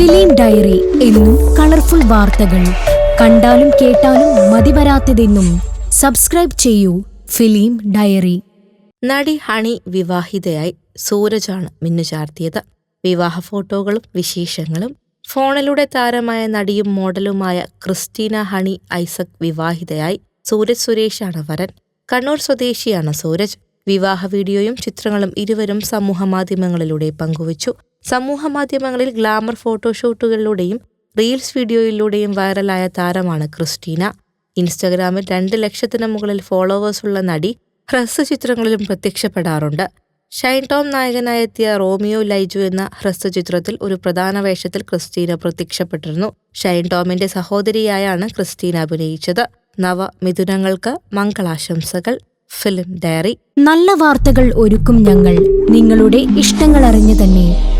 Film diary എന്നും colourful വാർത്തകൾ. കണ്ടാലും കേട്ടാലും മതിവരാത്തതെന്നും സബ്സ്ക്രൈബ് ചെയ്യൂ ഫിലിം ഡയറി. നടി ഹണി വിവാഹിതയായി സൂരജാണ് മിന്നുചാർത്തിയത് വിവാഹ ഫോട്ടോകളും വിശേഷങ്ങളും ഫോണിലൂടെ താരമായ നടിയും മോഡലുമായ ക്രിസ്റ്റീന ഹണി ഐസക് വിവാഹിതയായി സൂരജ് സുരേഷാണ് വരൻ. കണ്ണൂർ സ്വദേശിയാണ് സൂരജ്. വിവാഹ വീഡിയോയും ചിത്രങ്ങളും ഇരുവരും സമൂഹമാധ്യമങ്ങളിലൂടെ പങ്കുവച്ചു. സമൂഹമാധ്യമങ്ങളിൽ ഗ്ലാമർ ഫോട്ടോഷൂട്ടുകളിലൂടെയും റീൽസ് വീഡിയോയിലൂടെയും വൈറലായ താരമാണ് ക്രിസ്റ്റീന. ഇൻസ്റ്റഗ്രാമിൽ രണ്ട് ലക്ഷത്തിന് മുകളിൽ ഫോളോവേഴ്സുള്ള നടി ഹ്രസ്വ ചിത്രങ്ങളിലും പ്രത്യക്ഷപ്പെടാറുണ്ട്. ഷൈൻ ടോം നായകനായെത്തിയ റോമിയോ ലൈജു എന്ന ഹ്രസ്വ ചിത്രത്തിൽ ഒരു പ്രധാന വേഷത്തിൽ ക്രിസ്റ്റീന പ്രത്യക്ഷപ്പെട്ടിരുന്നു. ഷൈൻ ടോമിന്റെ സഹോദരിയായാണ് ക്രിസ്റ്റീന അഭിനയിച്ചത്. നവ മിഥുനങ്ങൾക്ക് മംഗളാശംസകൾ. Film diary. നല്ല വാർത്തകൾ ഒരുക്കും ഞങ്ങൾ. നിങ്ങളുടെ ഇഷ്ടങ്ങൾ അറിഞ്ഞു തന്നെ